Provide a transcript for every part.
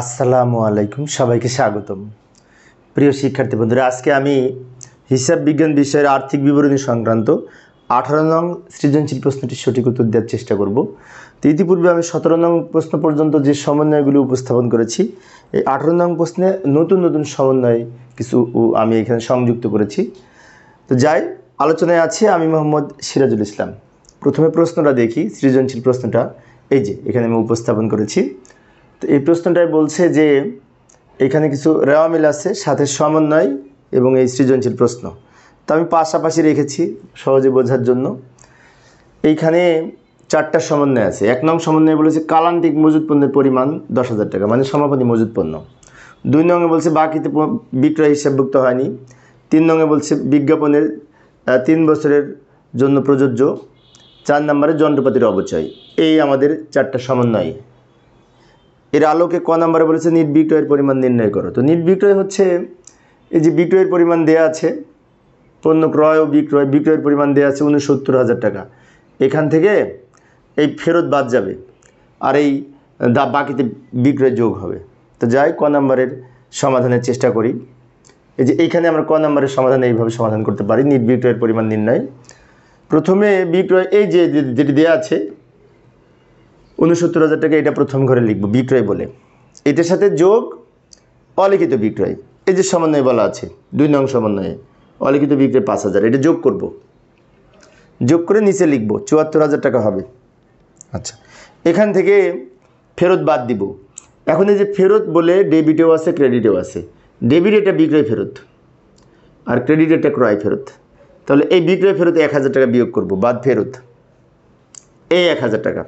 আসসালামু আলাইকুম, সবাইকে স্বাগতম। প্রিয় শিক্ষার্থী বন্ধুরা, আজকে আমি হিসাব বিজ্ঞান বিষয়ের আর্থিক বিবরণী সংক্রান্ত আঠারো নং সৃজনশীল প্রশ্নটির সঠিক উত্তর দেওয়ার চেষ্টা করব। তো ইতিপূর্বে আমি সতেরো নং প্রশ্ন পর্যন্ত যে সমন্বয়গুলি উপস্থাপন করেছি, এই আঠারো নং প্রশ্নে নতুন নতুন সমন্বয় কিছু আমি এখানে সংযুক্ত করেছি। তো যাই, আলোচনায় আছে আমি মোহাম্মদ সিরাজুল ইসলাম। প্রথমে প্রশ্নটা দেখি, সৃজনশীল প্রশ্নটা। এই যে, এখানে আমি উপস্থাপন করেছি। তো এই প্রশ্নটায় বলছে যে এখানে কিছু রেওয়া মিল আছে, সাথে সমন্বয় এবং এই সৃজনশীল প্রশ্ন। তো আমি পাশাপাশি রেখেছি সহজে বোঝার জন্য। এইখানে চারটা সমন্বয় আছে। এক নং সমন্বয় বলেছে কালান্তিক মজুদ পণ্যের পরিমাণ দশ হাজার টাকা মানে সমাপনী মজুদ পণ্য। দুই নঙে বলছে বাকিতে বিক্রয় হিসাবভুক্ত হয়নি। তিন নঙে বলছে বিজ্ঞাপনের তিন বছরের জন্য প্রযোজ্য। চার নম্বরে যন্ত্রপাতির অবচয় এই আমাদের চারটা সমন্বয়। এর আলোকে ক নম্বরে বলেছে, নিট বিক্রয়ের পরিমাণ নির্ণয় করো। তো নিট বিক্রয় হচ্ছে, এই যে বিক্রয়ের পরিমাণ দেয়া আছে, পণ্য ক্রয় ও বিক্রয়, বিক্রয়ের পরিমাণ দেওয়া আছে উনসত্তর হাজার টাকা। এখান থেকে এই ফেরত বাদ যাবে, আর এই দা, বাকিতে বিক্রয় যোগ হবে। তো যাই, ক নম্বরের সমাধানের চেষ্টা করি। এই যে এইখানে আমরা ক নম্বরের সমাধান এইভাবে সমাধান করতে পারি, নিট বিক্রয়ের পরিমাণ নির্ণয়। প্রথমে বিক্রয়, এই যে যে- যেটি দেওয়া আছে উনসত্তর হাজার টাকা এটা প্রথম ঘরে লিখব, বিক্রয় বলে। এটার সাথে যোগ অলিখিত বিক্রয়। এই যে সমন্বয় বলা আছে, দুই নং সমন্বয়ে। অলিখিত বিক্রয় পাঁচ হাজার, এটা যোগ করব। যোগ করে নিচে লিখব, চুয়াত্তর হাজার টাকা হবে। আচ্ছা এখান থেকে ফেরত বাদ দিব। এখন এই যে ফেরত বলে ডেবিটেও আছে, ক্রেডিটেও আছে। ডেবিট এটা বিক্রয় ফেরত, আর ক্রেডিট এটা ক্রয় ফেরত। তাহলে এই বিক্রয় ফেরত এক হাজার টাকা বিয়োগ করব, বাদ ফেরত। এই এক হাজার টাকা।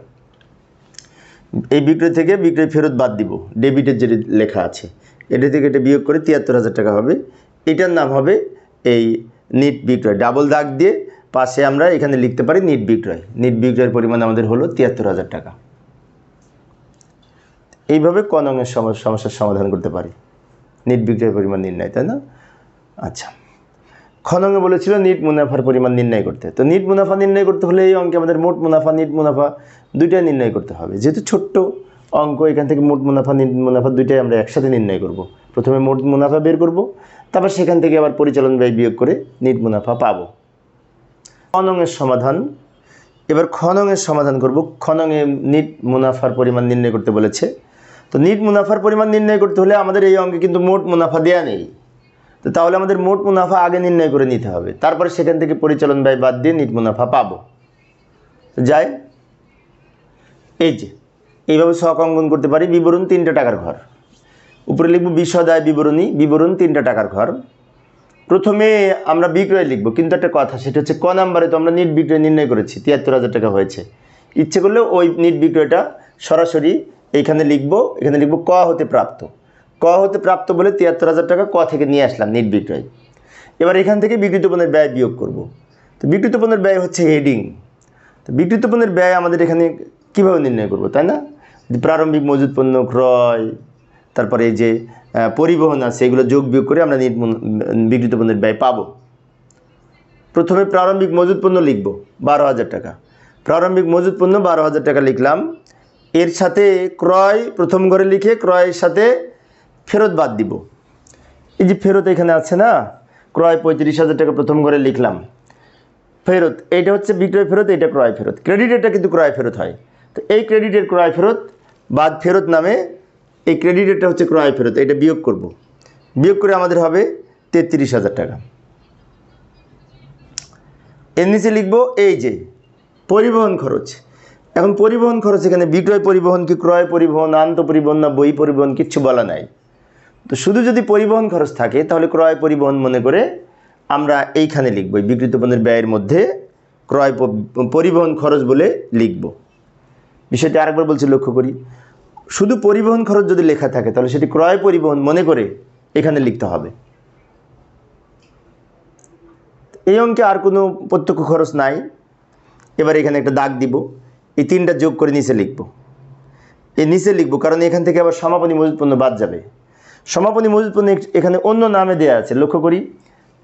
এই বিক্রয় থেকে বিক্রয় ফেরত বাদ দিব। ডেবিটের যেটি লেখা আছে। এটা থেকে এটা বিয়োগ করে তিয়াত্তর হাজার টাকা হবে। এটার নাম হবে এই নিট বিক্রয়। ডাবল দাগ দিয়ে পাশে আমরা এখানে লিখতে পারি নিট বিক্রয়। নিট বিক্রয়ের পরিমাণ আমাদের হলো তিয়াত্তর হাজার টাকা। এইভাবে ক নঙের সম- সমস্যার সমাধান করতে পারি। নিট বিক্রয়ের পরিমাণ নির্ণয়, তাই না? আচ্ছা। খনঙ্গে বলেছিল নিট মুনাফার পরিমাণ নির্ণয় করতে। তো নিট মুনাফা নির্ণয় করতে হলে এই অঙ্কে আমাদের মোট মুনাফা, নিট মুনাফা দুইটাই নির্ণয় করতে হবে। যেহেতু ছোট্ট অঙ্ক, এখান থেকে মোট মুনাফা মুনাফা দুইটাই আমরা একসাথে নির্ণয় করব। প্রথমে মোট মুনাফা বের করব, তারপর সেখান থেকে আবার পরিচালন ব্যয় বিয়োগ করে নিট মুনাফা পাবো। খনঙের সমাধান, এবার খনঙের সমাধান করব। খনঙে নিট মুনাফার পরিমাণ নির্ণয় করতে বলেছে। তো নিট মুনাফার পরিমাণ নির্ণয় করতে হলে আমাদের এই অঙ্কে কিন্তু মোট মুনাফা দেয়া নেই। তো তাহলে আমাদের মোট মুনাফা আগে নির্ণয় করে নিতে হবে। তারপরে সেখান থেকে পরিচালন ব্যয় বাদ দিয়ে নিট মুনাফা পাবো। যাই এই যে, এইভাবে শখ অঙ্কন করতে পারি, বিবরণ তিনটা টাকার ঘর। উপরে লিখব বিশদায় বিবরণী, বিবরণ তিনটা টাকার ঘর। প্রথমে আমরা বিক্রয় লিখব, কিন্তু একটা কথা, সেটা হচ্ছে ক নাম্বারে তো আমরা নিট বিক্রয় নির্ণয় করেছি, তিয়াত্তর হাজার টাকা হয়েছে। ইচ্ছে করলে ওই নিট বিক্রয়টা সরাসরি এইখানে লিখব, এখানে লিখব ক হতে প্রাপ্ত। ক হতে প্রাপ্ত বলে তিয়াত্তর হাজার টাকা ক থেকে নিয়ে আসলাম নিট বিক্রয়। এবার এখান থেকে পণ্যের ব্যয় বিয়োগ করব। তো পণ্যের ব্যয় হচ্ছে হেডিং তো পণ্যের ব্যয় আমাদের এখানে কীভাবে নির্ণয় করব, তাই না? প্রারম্ভিক মজুদ পণ্য ক্রয়, তারপরে এই যে পরিবহন আছে, এগুলো যোগ বিয়োগ করে আমরা বিকৃত পণ্যের ব্যয় পাবো। প্রথমে প্রারম্ভিক মজুদ পণ্য লিখব, বারো হাজার টাকা। প্রারম্ভিক মজুদ পণ্য বারো হাজার টাকা লিখলাম। এর সাথে ক্রয়, প্রথম ঘরে লিখে ক্রয়ের সাথে ফেরত বাদ দিব। এই যে ফেরত এখানে আছে না, ক্রয় পঁয়ত্রিশ হাজার টাকা প্রথম ঘরে লিখলাম। ফেরত এটা হচ্ছে বিক্রয় ফেরত এটা ক্রয় ফেরত। ক্রেডিট এটা কিন্তু ক্রয় ফেরত হয়। তো এই ক্রেডিটের ক্রয় ফেরত, বাদ ফেরত নামে এই ক্রেডিটেরটা হচ্ছে ক্রয় ফেরত, এটা বিয়োগ করব। বিয়োগ করে আমাদের হবে তেত্রিশ হাজার টাকা। এর নিচে লিখব, এই যে, পরিবহন খরচ। এখন পরিবহন খরচ এখানে বিক্রয় পরিবহন কি ক্রয় পরিবহন, আন্ত পরিবহন না বই পরিবহন, কিচ্ছু বলা নাই। তো শুধু যদি পরিবহন খরচ থাকে, তাহলে ক্রয় পরিবহন মনে করে আমরা এইখানে লিখব বিক্রিত পণ্যের ব্যয়ের মধ্যে ক্রয় পরিবহন খরচ বলে লিখব। বিষয়টি আরেকবার বলছি, লক্ষ্য করি। শুধু পরিবহন খরচ যদি লেখা থাকে, তাহলে সেটি ক্রয় পরিবহন মনে করে এখানে লিখতে হবে। এই অঙ্কে আর কোনো প্রত্যক্ষ খরচ নাই। এবার এখানে একটা দাগ দিব। এই তিনটা যোগ করে নিচে লিখব। এই নিচে লিখব, কারণ এখান থেকে আবার সমাপনী মজুদ পণ্য বাদ যাবে। সমাপনী মজুদ পণ্য এখানে অন্য নামে দেয়া আছে। লক্ষ্য করি,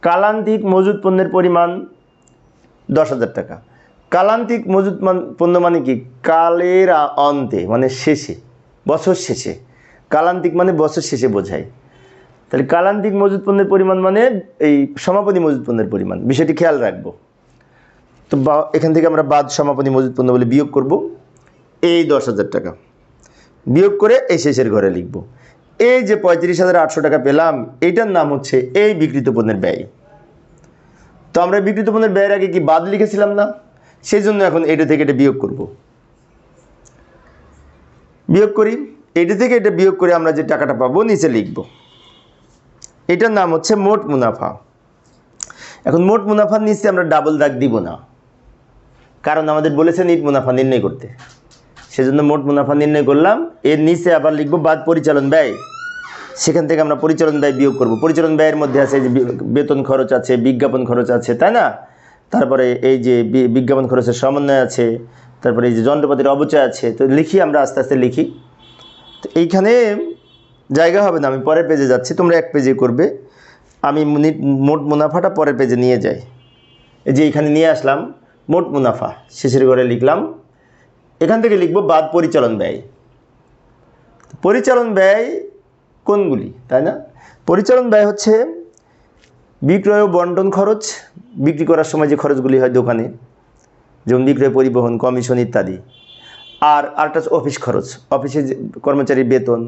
কালান্তিক মজুদ পণ্যের পরিমাণ দশ হাজার টাকা। কালান্তিক মজুদ পণ্য মানে কি? কালের অন্তে মানে শেষে, বছর শেষে। কালান্তিক মানে বছর শেষে বোঝায়। তাহলে কালান্তিক মজুদ পণ্যের পরিমাণ মানে এই সমাপনী মজুদ পণ্যের পরিমাণ। বিষয়টি খেয়াল রাখব। তো এখান থেকে আমরা বাদ সমাপনী মজুদ পণ্য বলে বিয়োগ করব। এই দশ হাজার টাকা। বিয়োগ করে এই শেষের ঘরে লিখব। এই যে পঁয়ত্রিশ হাজার আটশো টাকা পেলাম এইটার নাম হচ্ছে এই বিকৃত পণ্যের ব্যয়। তো আমরা বিকৃত পণ্যের ব্যয়ের আগে কি বাদ লিখেছিলাম না? সেই জন্য এখন এটা থেকে এটা বিয়োগ করব। বিয়োগ করি এটা থেকে এটা বিয়োগ করে আমরা যে টাকাটা পাবো নিচে লিখব। এটার নাম হচ্ছে মোট মুনাফা। এখন মোট মুনাফার নিচে আমরা ডাবল দাগ দিব না। কারণ আমাদের বলেছে নিট মুনাফা নির্ণয় করতে। সেজন্য মোট মুনাফা নির্ণয় করলাম, এর নিচে আবার লিখব বাদ পরিচালন ব্যয়। সেখান থেকে আমরা পরিচালন ব্যয় বিয়োগ করব। পরিচালন ব্যয়ের মধ্যে আছে যে বেতন খরচ আছে, বিজ্ঞাপন খরচ আছে, তাই না? তারপরে এই যে বিজ্ঞাপন খরচের সমন্বয় আছে, তারপরে এই যে যন্ত্রপাতির অবচয় আছে, তো লিখি আমরা আস্তে আস্তে লিখি। তো এইখানে জায়গা হবে না, আমি পরের পেজে যাচ্ছি, তোমরা এক পেজে করবে। আমি মোট মুনাফাটা পরের পেজে নিয়ে যাই। এই যে এখানে নিয়ে আসলাম, মোট মুনাফা, শেষের ঘরে লিখলাম। এখান থেকে লিখব বাদ পরিচালন ব্যয়। পরিচালন ব্যয় কোনগুলি, তাই না? পরিচালন ব্যয় হচ্ছে বিক্রয় ও বন্টন খরচ, বিক্রি করার সময় যে খরচগুলি হয় দোকানে, যেমন বিক্রয় পরিবহন কমিশন ইত্যাদি। আর হচ্ছে অফিস খরচ অফিসে কর্মচারীর বেতন,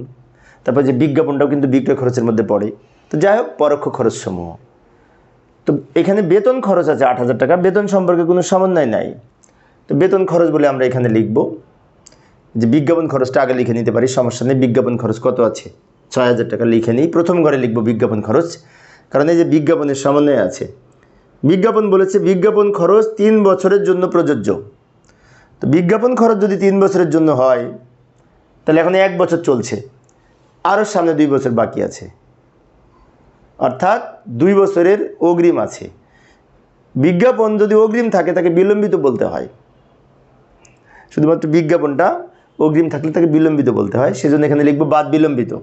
তারপর যে বিজ্ঞাপনটাও কিন্তু বিক্রয় খরচের মধ্যে পড়ে। তো যাই হোক, পরোক্ষ খরচ সমূহ তো এখানে বেতন খরচ আছে আট হাজার টাকা, বেতন সম্পর্কে কোনো সমন্বয় নাই। তো বেতন খরচ বলে আমরা এখানে লিখব। যে বিজ্ঞাপন খরচটা আগে লিখে নিতে পারি, সমস্যা নেই, বিজ্ঞাপন খরচ কত আছে? ছয় হাজার টাকা লিখে নিই, প্রথম ঘরে লিখব বিজ্ঞাপন খরচ। কারণ এই যে বিজ্ঞাপনের সমন্বয় আছে। বিজ্ঞাপন বলেছে বিজ্ঞাপন খরচ তিন বছরের জন্য প্রযোজ্য। তো বিজ্ঞাপন খরচ যদি তিন বছরের জন্য হয়, তাহলে এখন এক বছর চলছে। আরও সামনে দুই বছর বাকি আছে। অর্থাৎ দুই বছরের অগ্রিম আছে। বিজ্ঞাপন যদি অগ্রিম থাকে, তাকে বিলম্বিত বলতে হয়। শুধুমাত্র বিজ্ঞাপনটা অগ্রিম থাকলে তাকে বিলম্বিত বলতে হয়। সেজন্য এখানে লিখব বাদ বিলম্বিত।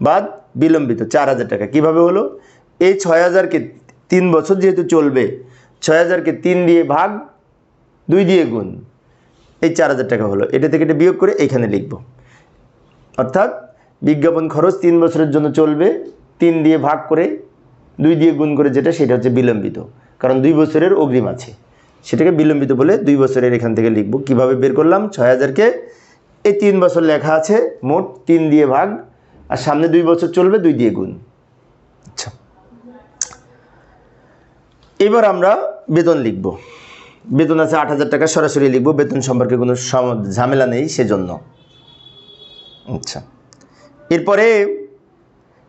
বাদ বিলম্বিত, চার হাজার টাকা। কীভাবে হলো? এই ছয় হাজারকে তিন বছর যেহেতু চলবে, ছয় হাজারকে তিন দিয়ে ভাগ, দুই দিয়ে গুণ, এই চার হাজার টাকা হলো। এটা থেকে এটা বিয়োগ করে এইখানে লিখব। অর্থাৎ বিজ্ঞাপন খরচ তিন বছরের জন্য চলবে, তিন দিয়ে ভাগ করে দুই দিয়ে গুণ করে যেটা, সেটা হচ্ছে বিলম্বিত। কারণ দুই বছরের অগ্রিম আছে। সেটাকে বিলম্বিত বলে দুই বছরের এখান থেকে লিখব। কীভাবে বের করলাম? ছয় হাজারকে এই তিন বছর লেখা আছে, মোট তিন দিয়ে ভাগ আর সামনে দুই বছর চলবে দুই দিয়ে গুণ। আচ্ছা। এবার আমরা বেতন লিখব। বেতন আছে আট হাজার টাকা সরাসরি লিখব। বেতন সম্পর্কে কোনো সম- ঝামেলা নেই সেজন্য। আচ্ছা। এরপরে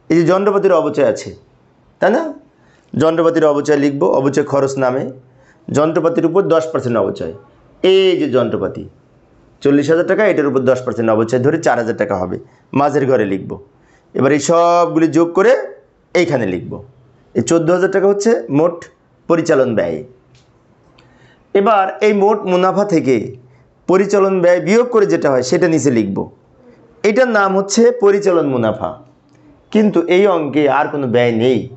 এই যে যন্ত্রপাতির অবচয় আছে তাই না? যন্ত্রপাতির অবচয় লিখব অবচয় খরচ নামে। যন্ত্রপাতির উপর দশ পার্সেন্ট অবচয়। এই যে যন্ত্রপাতি চল্লিশ হাজার টাকা এটার উপর দশ পার্সেন্ট অবচয় ধরে চার হাজার টাকা হবে। মাঝের ঘরে লিখব। এবার এই সবগুলি যোগ করে এইখানে লিখব। এই চোদ্দ হাজার টাকা হচ্ছে মোট পরিচালন ব্যয়। এবার এই মোট মুনাফা থেকে পরিচালন ব্যয় বিয়োগ করে যেটা হয় সেটা নিচে লিখব। এটার নাম হচ্ছে পরিচালন মুনাফা। কিন্তু এই অঙ্কে আর কোনো ব্যয় নেই।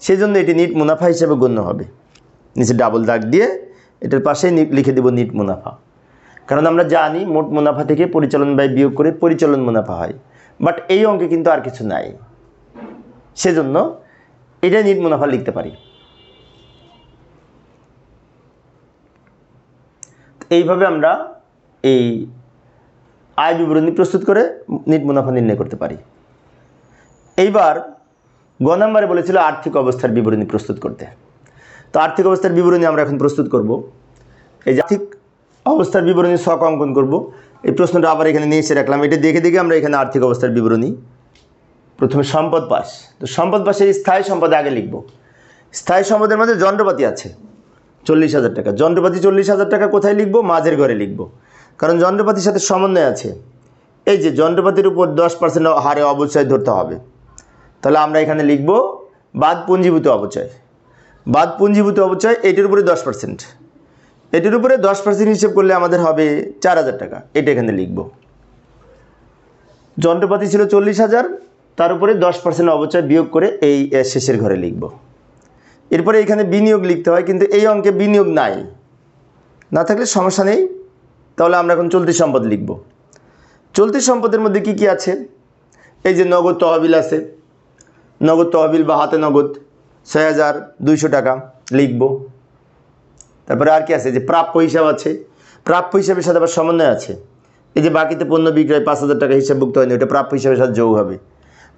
সেজন্য এটি নিট মুনাফা হিসেবে গণ্য হবে। নিচে ডাবল দাগ দিয়ে এটার পাশেই লিখে দেব নিট মুনাফা। কারণ আমরা জানি মোট মুনাফা থেকে পরিচালন ব্যয় বিয়োগ করে পরিচালন মুনাফা হয়। বাট এই অঙ্কে কিন্তু আর কিছু নাই। সেজন্য এটা নিট মুনাফা লিখতে পারি। এইভাবে আমরা এই আয় বিবরণী প্রস্তুত করে নিট মুনাফা নির্ণয় করতে পারি। এইবার গ নাম্বারে বলেছিল আর্থিক অবস্থার বিবরণী প্রস্তুত করতে। তো আর্থিক অবস্থার বিবরণী আমরা এখন প্রস্তুত করব। এই যে আর্থিক অবস্থার বিবরণী শখ অঙ্কন করব। এই প্রশ্নটা আবার এখানে নিয়ে এসে রাখলাম। এটা দেখে দেখে আমরা এখানে আর্থিক অবস্থার বিবরণী। প্রথমে সম্পদ পাস। তো সম্পদ পাশে স্থায়ী সম্পদ আগে লিখব। স্থায়ী সম্পদের মধ্যে যন্ত্রপাতি আছে। চল্লিশ হাজার টাকা। যন্ত্রপাতি চল্লিশ হাজার টাকা কোথায় লিখব? মাঝের ঘরে লিখব। কারণ যন্ত্রপাতির সাথে সমন্বয় আছে। এই যে যন্ত্রপাতির উপর দশ পার্সেন্ট হারে অবচয় ধরতে হবে। তাহলে আমরা এখানে লিখব বাদ পুঞ্জীভূত অবচয়। বাদ পুঞ্জীভূত অবচয়, এটির উপরে দশ পার্সেন্ট এটির উপরে দশ পার্সেন্ট হিসেব করলে আমাদের হবে চার হাজার টাকা। এটা এখানে লিখব। যন্ত্রপাতি ছিল চল্লিশ হাজার, তার উপরে দশ পার্সেন্ট অবচয় বিয়োগ করে এই শেষের ঘরে লিখব। এরপরে এখানে বিনিয়োগ লিখতে হয়, কিন্তু এই অঙ্কে বিনিয়োগ নাই। না থাকলে সমস্যা নেই। তাহলে আমরা এখন চলতি সম্পদ লিখব। চলতি সম্পদের মধ্যে কি কি আছে? এই যে নগদ তহবিল আছে। নগদ তহবিল বা হাতে নগদ ছয় হাজার দুইশো টাকা লিখব। তারপরে আর কি আছে? যে প্রাপ্য হিসাব আছে। প্রাপ্য হিসাবের সাথে আবার সমন্বয় আছে। এই যে বাকিতে পণ্য বিক্রয় পাঁচ হাজার টাকা হিসাবভুক্ত হয়নি, ওটা প্রাপ্য হিসাবের সাথে যোগ হবে।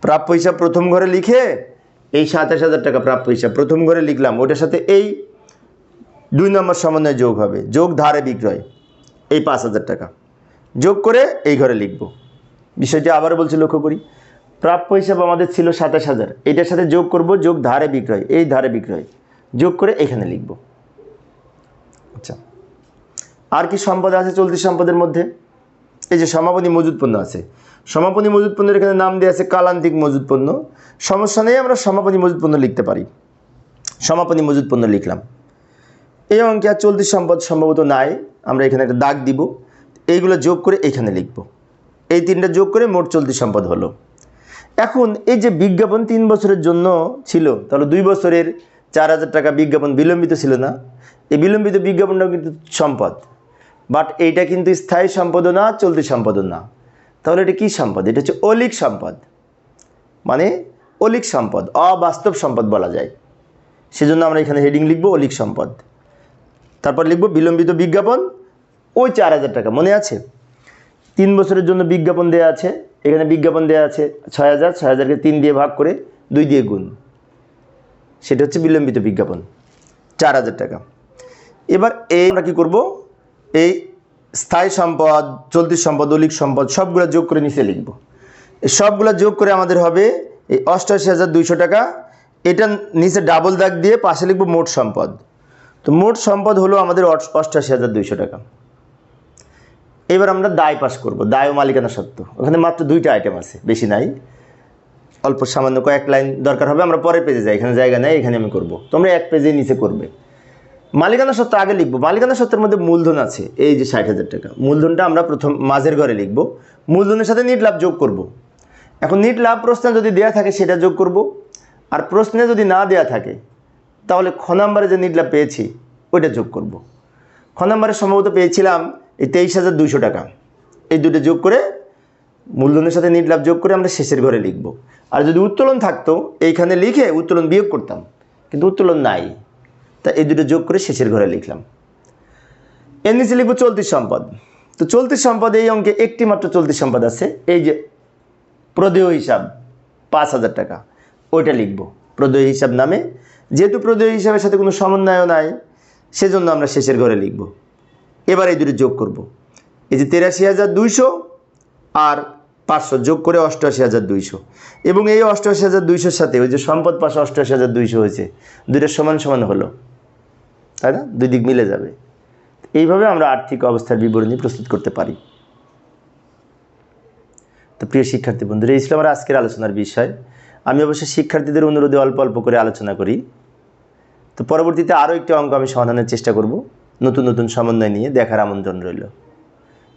প্রাপ্য হিসাব প্রথম ঘরে লিখে এই সাতাশ হাজার টাকা প্রাপ্য হিসাব প্রথম ঘরে লিখলাম, ওটার সাথে এই দুই নম্বর সমন্বয় যোগ হবে, যোগ ধারে বিক্রয়, এই পাঁচ হাজার টাকা। যোগ করে এই ঘরে লিখব। বিষয়টি আবার বলছি লক্ষ্য করি। প্রাপ্য হিসাব আমাদের ছিল সাতাশ হাজার, এটার সাথে যোগ করব, যোগ ধারে বিক্রয়, এই ধারে বিক্রয়, যোগ করে এখানে লিখব। আচ্ছা। আর কি সম্পদ আছে চলতি সম্পদের মধ্যে? এই যে সমাপনী মজুদ পণ্য আছে। সমাপনী মজুদ পণ্যের এখানে নাম দেওয়া আছে কালান্তিক মজুদ পণ্য। সমস্যা নেই, আমরা সমাপনী মজুদ পণ্য লিখতে পারি। সমাপনী মজুদ পণ্য লিখলাম। এই অঙ্কে আর চলতি সম্পদ সম্ভবত নাই। আমরা এখানে একটা দাগ দিব। এইগুলো যোগ করে এখানে লিখব। এই তিনটা যোগ করে মোট চলতি সম্পদ হলো। এখন এই যে বিজ্ঞাপন তিন বছরের জন্য ছিল, তাহলে দুই বছরের চার হাজার টাকা বিজ্ঞাপন বিলম্বিত ছিল না। এই বিলম্বিত বিজ্ঞাপনটাও কিন্তু সম্পদ। বাট এইটা কিন্তু স্থায়ী সম্পদও না, চলতি সম্পদও না। তাহলে এটা কী সম্পদ? এটা হচ্ছে অলিক সম্পদ। মানে অলিক সম্পদ, অবাস্তব সম্পদ বলা যায়। সেজন্য আমরা এখানে হেডিং লিখব অলিক সম্পদ। তারপর লিখব বিলম্বিত বিজ্ঞাপন, ওই চার হাজার টাকা মনে আছে? তিন বছরের জন্য বিজ্ঞাপন দেওয়া আছে। এখানে বিজ্ঞাপন দেওয়া আছে ছয় হাজার, ছয় হাজারকে তিন দিয়ে ভাগ করে দুই দিয়ে গুণ। সেটা হচ্ছে বিলম্বিত বিজ্ঞাপন, চার হাজার টাকা। এবার এই আমরা কী করব? এই স্থায়ী সম্পদ, চলতি সম্পদ অলিক সম্পদ সবগুলো যোগ করে নিচে লিখব। সবগুলো যোগ করে আমাদের হবে এই অষ্টআশি হাজার দুইশো টাকা। এটা নিচে ডাবল দাগ দিয়ে পাশে লিখব মোট সম্পদ। তো মোট সম্পদ হলো আমাদের অষ্ট- অষ্টআশি হাজার দুইশো টাকা। এবার আমরা দায় পাশ করব, দায় ও মালিকানা সত্ত্ব ওখানে মাত্র দুইটা আইটেম আছে, বেশি নাই। অল্প সামান্য কয়েক লাইন দরকার হবে, আমরা পরের পেজে যাই, এখানে জায়গা নেই, এখানে আমি করব। তোমরা এক পেজে নিচে করবে। মালিকানা সত্ত্ব আগে লিখব। মালিকানা সত্ত্বের মধ্যে মূলধন আছে, এই যে ষাট হাজার টাকা। মূলধনটা আমরা প্রথম মাঝের ঘরে লিখব। মূলধনের সাথে নিট লাভ যোগ করব। এখন নিট লাভ প্রশ্নে যদি দেয়া থাকে, সেটা যোগ করব। আর প্রশ্নে যদি না দেয়া থাকে, তাহলে খ নাম্বারে যে নিট লাভ পেয়েছি, ওইটা যোগ করব। খ নাম্বারে সম্ভবত পেয়েছিলাম এই তেইশ হাজার দুইশো টাকা। এই দুটো যোগ করে মূলধনের সাথে নিট লাভ যোগ করে আমরা শেষের ঘরে লিখব। আর যদি উত্তোলন থাকতো, এইখানে লিখে উত্তোলন বিয়োগ করতাম, কিন্তু উত্তোলন নাই। তা এই দুটো যোগ করে শেষের ঘরে লিখলাম। এর নিচে লিখব চলতি সম্পদ। তো চলতি সম্পদ এই অঙ্কে একটি মাত্র চলতি সম্পদ আছে। এই যে প্রদেয় হিসাব পাঁচ হাজার টাকা, ওইটা লিখব। প্রদেয় হিসাব নামে। যেহেতু প্রদেয় হিসাবের সাথে কোনো সমন্বয় নাই, সেজন্য আমরা শেষের ঘরে লিখব। এবার এই দুটো যোগ করব। এই যে তেরাশি হাজার দুইশো আর পাঁচশো যোগ করে অষ্টআশি হাজার দুইশো। এবং এই অষ্টআশি হাজার দুইশোর সাথে ওই যে সম্পদ পাশে অষ্টআশি হাজার দুইশো হয়েছে, দুইটা সমান সমান হলো। তাই না? দুই দিক মিলে যাবে। এইভাবে আমরা আর্থিক অবস্থার বিবরণী প্রস্তুত করতে পারি। তো প্রিয় শিক্ষার্থী বন্ধুরা, এই ছিল আমার আজকের আলোচনার বিষয়। আমি অবশ্যই শিক্ষার্থীদের অনুরোধে অল্প অল্প করে আলোচনা করি। তো পরবর্তীতে আরও একটি অঙ্ক আমি সমাধানের চেষ্টা করব। নতুন নতুন সমন্বয় নিয়ে দেখার আমন্ত্রণ রইল।